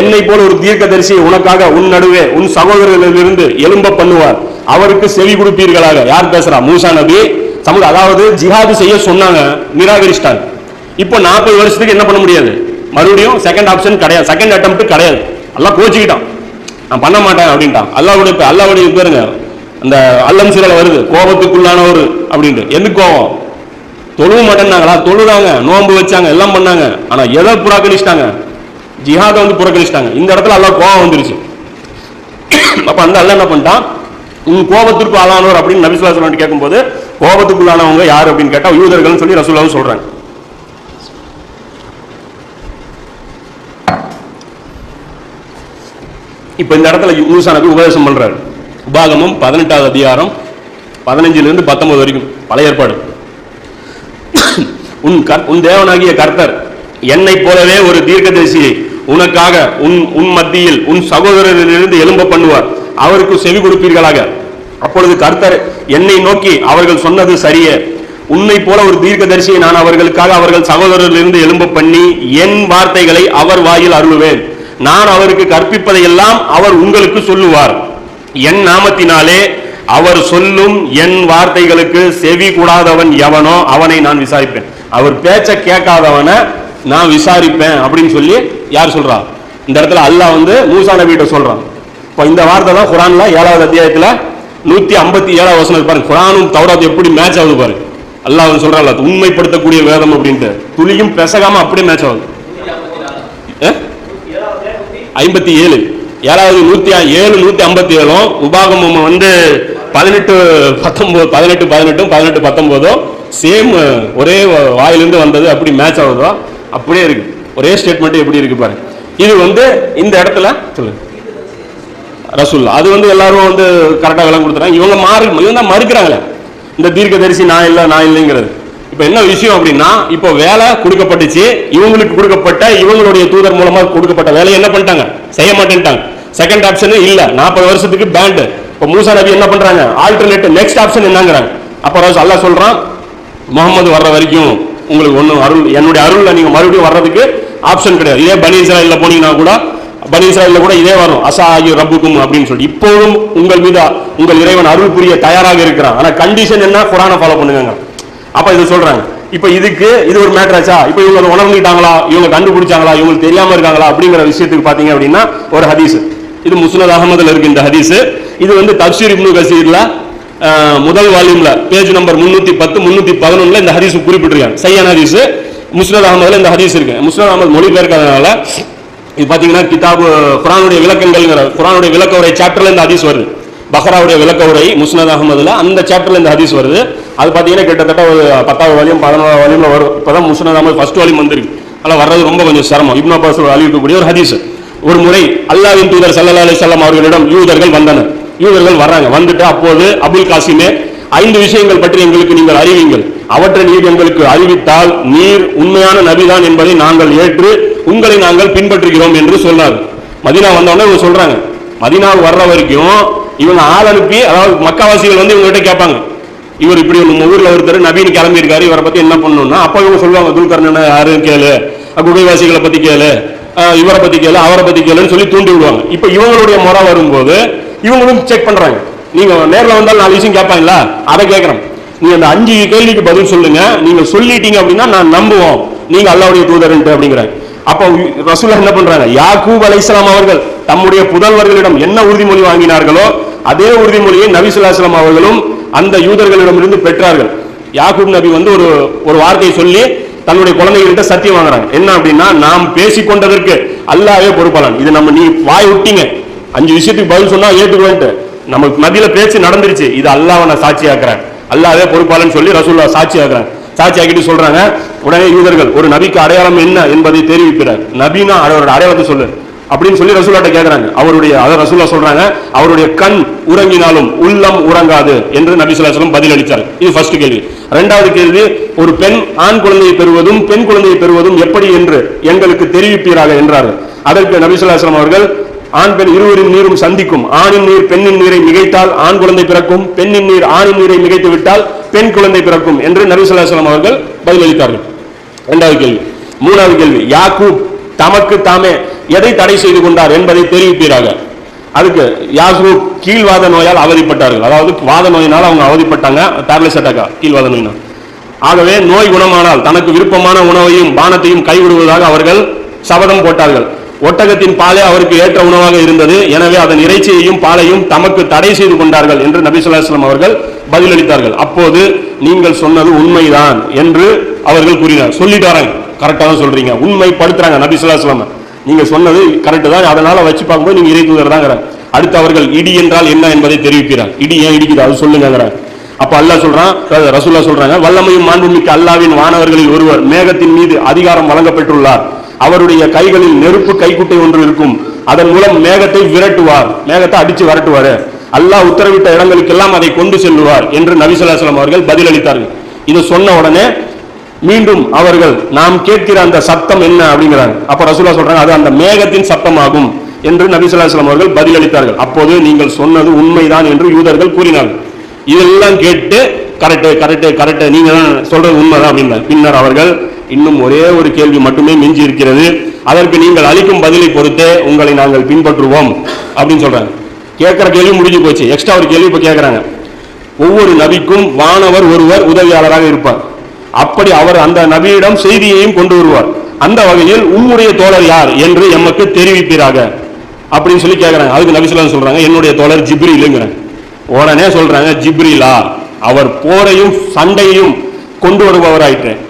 என்னை போல ஒரு தீர்க்கதரிசியை உனக்காக உன் நடுவே உன் சகோதரர்களிலிருந்து எலும்ப பண்ணுவார். அவருக்கு செவி கொடுப்பீர்களாக. யார் பேசுறா? மூசா நபி. சமூக அதாவது ஜிஹாது செய்ய சொன்னாங்க நிராகரிச்சிட்டாங்க. இப்போ நாற்பது வருஷத்துக்கு என்ன பண்ண முடியாது? மறுபடியும் செகண்ட் ஆப்ஷன் கிடையாது. செகண்ட் அட்டம் கிடையாது. எல்லாம் கோச்சிக்கிட்டான். நான் பண்ண மாட்டேன் அப்படின்ட்டான். அல்லாவுடைய அல்லாவுடைய பேருங்க அந்த அல்லம் சிறல வருது. கோபத்துக்குள்ளானவர் அப்படின்ட்டு. எதுக்கு கோபம்? தொழுவ மாட்டேன்னாங்களா? தொழுதாங்க நோன்பு வச்சாங்க. எல்லாம் பண்ணாங்க. ஆனா எதை புறக்கணிச்சிட்டாங்க? ஜிஹாதை வந்து புறக்கணிச்சிட்டாங்க. இந்த இடத்துல எல்லாம் கோபம் வந்துருச்சு. அப்ப அந்த அல்ல என்ன பண்ணிட்டான்? உன் கோபத்திற்கு ஆளானவர் அப்படின்னு நபிசுல்லா சொல்லி கேட்கும்போது கோபத்துக்குள்ளானவங்க யார் அப்படின்னு கேட்டா யூதர்கள்னு சொல்லி ரசூலாவும் சொல்றாங்க. இப்ப இந்த இடத்துல மூசா நபி உபதேசம் பண்றாரு. உபாகமும் பதினெட்டாவது அதிகாரம் பதினஞ்சுல இருந்து பத்தொன்பது வரைக்கும். பழைய ஏற்பாடு. உன் கர் உன் தேவனாகிய கர்த்தர் என்னைப் போலவே ஒரு தீர்க்கதரிசியை உனக்காக உன் உன் மத்தியில் உன் சகோதரரிலிருந்து எலும்ப பண்ணுவார். அவருக்கு செவி கொடுப்பீர்களாக. அப்பொழுது கர்த்தர் என்னை நோக்கி அவர்கள் சொன்னது சரியே. உன்னை போல ஒரு தீர்க்கதரிசியை நான் அவர்களுக்காக அவர்கள் சகோதரரிலிருந்து எலும்ப பண்ணி என் வார்த்தைகளை அவர் வாயில் அருளுவேன். நான் அவருக்கு கற்பிப்பதையெல்லாம் அவர் உங்களுக்கு சொல்லுவார். என் நாமத்தினாலே அவர் சொல்லும் என் வார்த்தைகளுக்கு செவி கூடாதவன் எவனோ அவனை நான் விசாரிப்பேன். அவர் பேச்ச கேட்காதவனை நான் விசாரிப்பேன் அப்படின்னு சொல்லி யார் சொல்றா? இந்த இடத்துல அல்லாஹ் வந்து மூசா நபிகிட்ட சொல்றான். இப்போ இந்த வார்த்தை தான் குரான்ல ஏழாவது அத்தியாயத்தில் நூற்றி ஐம்பத்தி ஏழாவது வசனம் பாருங்க. குரானும் தௌராத் எப்படி மேட்ச் ஆகுது பாருங்க அல்லாஹ் வந்து சொல்றாள் உண்மைப்படுத்தக்கூடிய வேதம் அப்படின்ட்டு. துளியும் பெசகாம அப்படியே மேட்ச் ஆகுது. ஐம்பத்தி ஏழு. ஏழாவது நூத்தி ஏழு நூத்தி ஐம்பத்தி ஏழும் உபாகமும் வந்து பதினெட்டு பத்தொன்பது பதினெட்டு பதினெட்டும் பதினெட்டு பத்தொன்பதும் சேம் uh, ஒரே வாயிலிருந்து வந்தது அப்படி மேட்ச் ஆகுதோ அப்படியே இருக்கு. ஒரே ஸ்டேட்மெண்ட் எப்படி இருக்கு பாருங்க இது வந்து இந்த இடத்துல சொல்லுங்க ரசுல்லா அது வந்து எல்லாரும் வந்து கரெக்டாக விளங்க கொடுத்துறாங்க இவங்க மாறு இவங்க தான் மறுக்கிறாங்களே. இந்த தீர்க்கதரிசி நான் இல்லை நான் இல்லைங்கிறது. இப்போ என்ன விஷயம் அப்படின்னா இப்போ வேலை கொடுக்கப்பட்டுச்சு. இவங்களுக்கு கொடுக்கப்பட்ட இவங்களுடைய தூதர் மூலமாக கொடுக்கப்பட்ட வேலையை என்ன பண்ணிட்டாங்க? செய்ய மாட்டேன்ட்டாங்க. செகண்ட் ஆப்ஷன் இல்லை. நாற்பது வருஷத்துக்கு பேண்டு இப்போ மூசா நபி என்ன பண்ணுறாங்க ஆல்டர்னேட் நெக்ஸ்ட் ஆப்ஷன் என்னங்கிறாங்க. அப்போ ரசூல் சொல்கிறான் முகமது வர்ற வரைக்கும் உங்களுக்கு ஒன்றும் அருள் என்னுடைய அருளில் நீங்கள் மறுபடியும் வர்றதுக்கு ஆப்ஷன் கிடையாது. இதே பனி இஸ்ராயல்ல போனீங்கன்னா கூட பனி இஸ்ராயல்ல கூட இதே வரும். அசா ஆகி ரப்புக்கும் அப்படின்னு சொல்லி. இப்போதும் உங்கள் மீது உங்கள் இறைவன் அருள் புரிய தயாராக இருக்கிறான். ஆனால் கண்டிஷன் என்ன? குரானை ஃபாலோ பண்ணுங்க. அப்போ இது சொல்கிறாங்க இப்போ இதுக்கு இது ஒரு மேட்டர் ஆச்சா? இப்போ இவங்க அதை உணர்ந்துட்டாங்களா இவங்க கண்டுபிடிச்சாங்களா? இவங்களுக்கு தெரியாமல் இருக்காங்களா? அப்படிங்கிற விஷயத்துக்கு பார்த்தீங்க அப்படின்னா ஒரு ஹதீஸ். இது முஸ்னத் அகமதில் இருக்கு இந்த ஹதீஸ். இது வந்து தப்சீர் இப்னு கசீரில் முதல் வால்யூம்ல பேஜ் நம்பர் முன்னூத்தி பத்து முன்னூத்தி பதினொன்னுல இந்த ஹதீஸ் குறிப்பிட்டிருக்காங்க. சையான ஹதீஸ். முஸ்னத் அகமதுல இந்த ஹதீஸ் இருக்கு. முஸ்னத் அகமது மொழிபெயர்க்காதனால இது பாத்தீங்கன்னா கிதாபு குரானுடைய விளக்கங்கள்ங்கிற குரானுடைய விளக்க உரை சாப்டர்ல இந்த ஹதீஸ் வருது. பஹ்ராவுடைய விளக்க உரை முஸ்னத் அகமதுல அந்த சாப்டர்ல இந்த ஹதீஸ் வருது. அது பாத்தீங்கன்னா கிட்டத்தட்ட ஒரு பத்தாவது வாலியம் பதினோரு வாலியம்ல வரும். இப்பதான் முஸ்னத் அகமது ஃபர்ஸ்ட் வாலியம் வந்திருக்கு. அதெல்லாம் வர்றது ரொம்ப கொஞ்சம் சிரமம். இப்னா அப்பாஸ் அழிவிக்கக்கூடிய ஒரு ஹதீஸ். ஒரு முறை அல்லாவின் தூதர் சல்லா அலி வஸல்லம் அவர்களிடம் யூதர்கள் வந்தனர். யூதர்கள் வர்றாங்க. வந்துட்டு அப்போது அபுல் காசிமே ஐந்து விஷயங்கள் பற்றி எங்களுக்கு நீங்கள் அறிவிங்கள். அவற்றை நீர் எங்களுக்கு அறிவித்தால் நீர் உண்மையான நபிதான் என்பதை நாங்கள் ஏற்று உங்களை நாங்கள் பின்பற்றுகிறோம் என்று சொன்னார். மதினா வந்தவொடனே இவங்க சொல்றாங்க. மதினா வர்ற வரைக்கும் இவங்க ஆள் அனுப்பி அதாவது மக்காவாசிகள் வந்து இவங்ககிட்ட கேட்பாங்க. இவர் இப்படி நம்ம ஊர்ல ஒருத்தர் நபீன் கிளம்பி இருக்காரு இவரை பத்தி என்ன பண்ணணும்னா அப்ப இவங்க சொல்லுவாங்க துல்கர்ணன் யாரு கேளு குகைவாசிகளை பத்தி கேளு இவரை பத்தி கேளு அவரை பத்தி கேளுன்னு சொல்லி தூண்டி விடுவாங்க. இப்ப இவங்களுடைய முறை வரும்போது இவங்களும் செக் பண்றாங்க. நீங்க நேரில் வந்தால் நாலு விஷயம் கேட்பாங்களா? அதை கேட்கறோம். நீங்க அந்த அஞ்சு கேள்விக்கு பதில் சொல்லுங்க. நீங்க சொல்லிட்டீங்க அப்படின்னா நான் நம்புவோம். நீங்க அல்லாவுடைய தூதர்ன்ட்டு அப்படிங்கிறாங்க அப்போ ரசூலா என்ன பண்றாங்க? யாக்கூப் அலைஹிஸ்ஸலாம் அவர்கள் தம்முடைய புதல்வர்களிடம் என்ன உறுதிமொழி வாங்கினார்களோ அதே உறுதிமொழியை நபிசுல்லாஸ்லாம் அவர்களும் அந்த யூதர்களிடமிருந்து பெற்றார்கள். யாக்கூப் நபி வந்து ஒரு ஒரு வார்த்தையை சொல்லி தன்னுடைய குழந்தைகள்கிட்ட சத்தியம் வாங்குறாங்க. என்ன அப்படின்னா நாம் பேசிக்கொண்டதற்கு அல்லாவே பொறுப்பாளன். இது நம்ம நீ வாய் விட்டீங்க. அஞ்சு விஷயத்துக்கு பதில் சொன்னா ஏத்துக்குவேன்ட்டு. நமக்கு மத்தியில பேச்சு நடந்துருச்சு. இது அல்லாஹ் நான் சாட்சி ஆக்குறேன் அல்லாவே பொறுப்பாளன்னு சொல்லி ரசூல்லா சாட்சி ஆக்குறேன் சாட்சி ஆக்கிட்டு சொல்றாங்க உடனே யூதர்கள் ஒரு நபிக்கு அடையாளம் என்ன என்பதை தெரிவிக்கிறார் நபினா அவரோட அடையாளத்தை சொல்லு. அப்படின்னு சொல்லி ரசூலாட்ட கேக்குறாங்க. அவருடைய அதை ரசூலா சொல்றாங்க அவருடைய கண் உறங்கினாலும் உள்ளம் உறங்காது என்று நபி ஸல்லல்லாஹு பதில் அளித்தார் இது ஃபர்ஸ்ட் கேள்வி. ரெண்டாவது கேள்வி ஒரு பெண் ஆண் குழந்தையை பெறுவதும் பெண் குழந்தையை பெறுவதும் எப்படி என்று எங்களுக்கு தெரிவிப்பீராக? என்றார் அதற்கு நபி ஸல்லல்லாஹு அவர்கள் ஆண் பெண் இருவரின் நீரும் சந்திக்கும். ஆணின் நீர் பெண்ணின் நீரை மிகைத்தால் ஆண் குழந்தை பிறக்கும். பெண்ணின் நீர் ஆணின் நீரை மிகைத்து விட்டால் பெண் குழந்தை பிறக்கும் என்று நபி அவர்கள் பதிலளித்தார்கள். இரண்டாவது கேள்வி. மூணாவது கேள்வி. யாக்கூப் தமக்கு தாமே எதை தடை செய்து கொண்டார் என்பதை தெரிவிப்பீராக? அதுக்கு யாக்கூப் கீழ்வாத நோயால் அவதிப்பட்டார்கள். அதாவது வாத நோயினால் அவங்க அவதிப்பட்டாங்க. பேரலைஸ் அட்டாக்கா? கீழ்வாத நோயினால். ஆகவே நோய் குணமானால் தனக்கு விருப்பமான உணவையும் பானத்தையும் கைவிடுவதாக அவர்கள் சபதம் போட்டார்கள். ஒட்டகத்தின் பாலே அவருக்கு ஏற்ற உணவாக இருந்தது. எனவே அதன் இறைச்சியையும் பாலையும் தமக்கு தடை செய்து கொண்டார்கள் என்று நபி ஸல்லல்லாஹு அவர்கள் பதிலளித்தார்கள். அப்போது நீங்கள் சொன்னது உண்மைதான் என்று அவர்கள் கூறினார். சொல்லிட்டு வராங்க கரெக்டா தான் சொல்றீங்க. உண்மைப்படுத்துறாங்க நபி ஸல்லல்லாஹு நீங்க சொன்னது கரெக்ட் தான். அதனால வச்சு பார்க்கும்போது நீங்க இறை தூதர் அடுத்து அவர்கள் இடி என்றால் என்ன என்பதை தெரிவிக்கிறார். இடி ஏன் இடிக்குது? அது சொல்லுங்கிறாங்க அப்ப அல்லா சொல்றான் ரசூல்லா சொல்றாங்க வல்லமையும் மாண்புமிக்க அல்லாவின் வானவர்களில் ஒருவர் மேகத்தின் மீது அதிகாரம் வழங்கப்பட்டுள்ளார் அவருடைய கைகளில் நெருப்பு கைக்குட்டை ஒன்று இருக்கும். அதன் மூலம் மேகத்தை விரட்டுவார். மேகத்தை அடிச்சு விரட்டுவாரு. அல்லாஹ் உத்தரவிட்ட இடங்களுக்கெல்லாம் அதை கொண்டு செல்லுவார் என்று நபி அவர்கள் பதிலளித்தார்கள். இது சொன்ன உடனே மீண்டும் அவர்கள் நாம் கேட்கிற அந்த சத்தம் என்ன? அப்படிங்கிறாங்க. அப்ப ரசூலா சொல்றாங்க அது அந்த மேகத்தின் சத்தமாகும். என்று நபி அவர்கள் பதிலளித்தார்கள். அப்போது நீங்கள் சொன்னது உண்மைதான் என்று யூதர்கள் கூறினார்கள். இதெல்லாம் கேட்டு கரெக்டு கரெக்டு கரெக்டு நீங்க தான் சொல்றது உண்மைதான் அப்படின்னா பின்னர் அவர்கள் இன்னும் ஒரே ஒரு கேள்வி மட்டுமே மிஞ்சி இருக்கிறது. அதற்கு நீங்கள் அளிக்கும் பதிலை பொறுத்தே உங்களை நாங்கள் பின்பற்றுவோம் அப்படின்னு சொல்றாங்க. கேட்கிற கேள்வி முடிஞ்சு போச்சு. எக்ஸ்ட்ரா ஒரு கேள்வி இப்ப கேட்குறாங்க. ஒவ்வொரு நபிக்கும் வானவர் ஒருவர் உதவியாளராக இருப்பார். அப்படி அவர் அந்த நபியிடம் செய்தியையும் கொண்டு வருவார். அந்த வகையில் உம்முடைய தோழர் யார் என்று எமக்கு தெரிவிப்பீராக அப்படின்னு சொல்லி கேட்குறாங்க. அதுக்கு நபிசுல்லாம் சொல்றாங்க என்னுடைய தோழர் ஜிப்ரிலுங்கிறேன் உடனே சொல்றாங்க ஜிப்ரிலா அவர் போரையும் சண்டையையும் கொண்டு வருபவராயிட்டேன்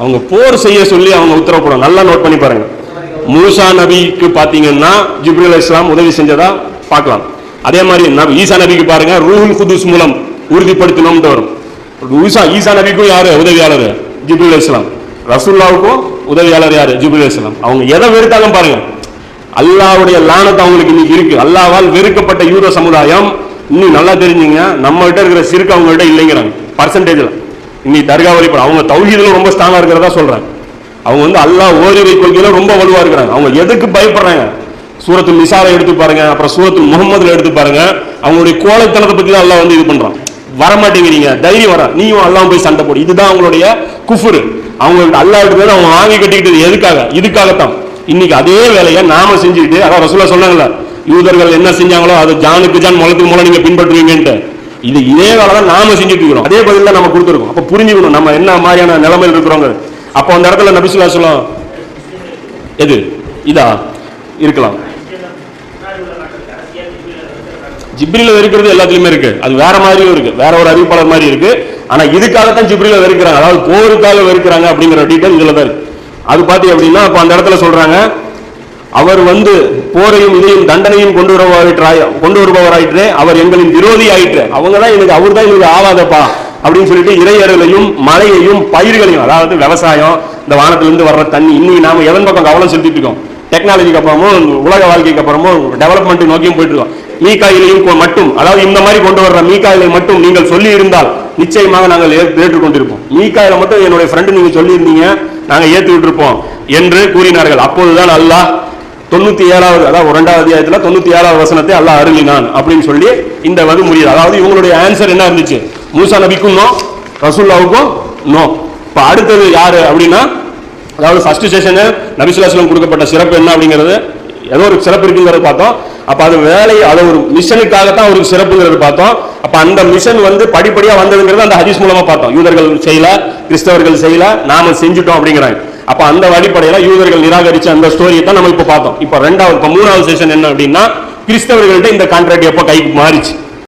அவங்க போர் செய்ய சொல்லி அவங்க உத்தரவு போடுவாங்க. நல்லா நோட் பண்ணி பாருங்க. மூசா நபிக்கு பார்த்தீங்கன்னா ஜிப்ரீல் இஸ்லாம் உதவி செஞ்சதா பார்க்கலாம். அதே மாதிரி நபி ஈசா நபிக்கு பாருங்க ரூஹுல் குதுஸ் மூலம் உறுதிப்படுத்தணும்னு வரும் ஈசா ஈசா நபிக்கும் யாரு? உதவியாளர் ஜிப்ரீல் இஸ்லாம் ரசுல்லாவுக்கும் உதவியாளர் யாரு? ஜிப்ரீல் இஸ்லாம் அவங்க எதை வெறுத்தாங்க பாருங்க. அல்லாவுடைய லானத்தை அவங்களுக்கு இன்னைக்கு இருக்கு. அல்லாவால் வெறுக்கப்பட்ட யூத சமுதாயம் இன்னும் நல்லா தெரிஞ்சுங்க. நம்மகிட்ட இருக்கிற சிறுக்கு அவங்கள்ட்ட இல்லைங்கிறாங்க. பர்சன்டேஜில் இன்னைக்கு தர்கா வழிபாடு அவங்க தௌஹீதுல ரொம்ப ஸ்ட்ராங்கா இருக்கிறதா சொல்றாங்க அவங்க வந்து அல்லாஹ் ஓரிரை கொள்கையில ரொம்ப வலுவா இருக்கிறாங்க. அவங்க எதுக்கு பயப்படுறாங்க? சூரத்து மிசாலை எடுத்து பாருங்க அப்புறம் சூரத்து முகமதுல எடுத்து பாருங்க. அவங்களுடைய கோழைத்தனத்தை பத்தி தான் அல்லா வந்து இது பண்றான். வர மாட்டேங்கிறீங்க தைரியம் வர நீயும் அல்லாஹ் போய் சண்டை போடு. இதுதான் அவங்களுடைய குஃபுரு. அவங்க அல்லாஹ் எடுத்து அவங்க வாங்கி கட்டிக்கிட்டது எதுக்காக? இதுக்காகத்தான். இன்னைக்கு அதே வேலையை நாம செஞ்சுக்கிட்டு அதான் ரசூலா சொன்னாங்கல்ல யூதர்கள் என்ன செஞ்சாங்களோ அது ஜானுக்கு ஜான் முளத்துக்கு மூலம் நீங்க பின்பற்றுவீங்கன்ட்டு. இது இதே வேலை தான் நாம செஞ்சுட்டு இருக்கிறோம். அதே பதில் தான் நம்ம கொடுத்துருக்கோம். அப்போ புரிஞ்சுக்கணும் நம்ம என்ன மாதிரியான நிலைமையில் இருக்கிறோங்க அப்போ அந்த இடத்துல நபிசுல்லா சொல்லலாம் எது? இதா? இருக்கலாம். ஜிப்ரில வெறுக்கிறது எல்லாத்துலயுமே இருக்கு. அது வேற மாதிரியும் இருக்கு. வேற ஒரு அறிவிப்பாளர் மாதிரி இருக்கு. ஆனா இதுக்காகத்தான் ஜிப்ரில வெறுக்கிறாங்க. அதாவது போருக்காக வெறுக்கிறாங்க அப்படிங்கிற டீட்டெயில் இதுல தான் இருக்கு. அது பார்த்து அப்படின்னா அப்ப அந்த இடத்துல சொல்றாங்க அவர் வந்து போரையும் இதையும் தண்டனையும் கொண்டு வருபவராய் கொண்டு வருபவராயிற்று அவர் எங்களின் விரோதி ஆயிற்று அவங்க தான் எனக்கு அவர் தான் எனக்கு ஆவாதப்பா அப்படின்னு சொல்லிட்டு இறையர்களையும் மழையையும் பயிர்களையும் அதாவது விவசாயம் இந்த வானத்திலிருந்து வர்ற தண்ணி இன்னைக்கு நாம எதன் பக்கம் கவனம் செலுத்திட்டு இருக்கோம்? டெக்னாலஜிக்கு அப்புறமும் உலக வாழ்க்கைக்கு அப்புறமும் டெவலப்மெண்ட் நோக்கியும் போயிட்டு இருக்கோம். மீக்காயிலையும் மட்டும் அதாவது இந்த மாதிரி கொண்டு வர்ற மீக்காயிலை மட்டும் நீங்கள் சொல்லி இருந்தால் நிச்சயமாக நாங்கள் ஏற்று- ஏற்றுக்கொண்டிருப்போம். மீக்காயில மட்டும் என்னுடைய ஃப்ரெண்டு நீங்க சொல்லியிருந்தீங்க நாங்கள் ஏற்றுக்கிட்டு இருப்போம் என்று கூறினார்கள். அப்போதுதான் அல்லாஹ் தொண்ணூத்தி ஏழாவது அதாவது ரெண்டாவது அத்தியாயத்துல தொண்ணூத்தி ஏழாவது வசனத்தை அல்லாஹ் அருளினான் அப்படின்னு சொல்லி இந்த வந்து முடியுது. அதாவது இவங்களுடைய ஆன்சர் என்ன இருந்துச்சு? மூசா நபிக்கும் நோ ரசூல்லாவுக்கும் நோ. இப்போ அடுத்தது யாரு அப்படின்னா அதாவது ஃபர்ஸ்ட் செஷனு நபிசுல்லாஸ்லம் கொடுக்கப்பட்ட சிறப்பு என்ன அப்படிங்கிறது ஏதோ ஒரு சிறப்பு இருக்குங்கிறத பார்த்தோம். அப்போ அது வேலை அது ஒரு மிஷனுக்காகத்தான் அவருக்கு சிறப்புங்கிறது பார்த்தோம். அப்போ அந்த மிஷன் வந்து படிப்படியாக வந்ததுங்கிறது அந்த ஹதீஸ் மூலமாக பார்த்தோம். யூதர்கள் செய்யல கிறிஸ்தவர்கள் செய்யல நாம செஞ்சுட்டோம் அப்படிங்கிறாங்க. அப்ப அந்த அடிப்படையில யூதர்கள் நிராகரிச்ச அந்த ஸ்டோரியை தான் நம்ம இப்ப பார்த்தோம். இப்ப ரெண்டாவது இப்ப மூணாவது செஷன் என்ன அப்படின்னா கிறிஸ்தவர்கள்ட்ட இந்த கான்ட்ராக்ட் எப்ப கைக்கு மாறிச்சு?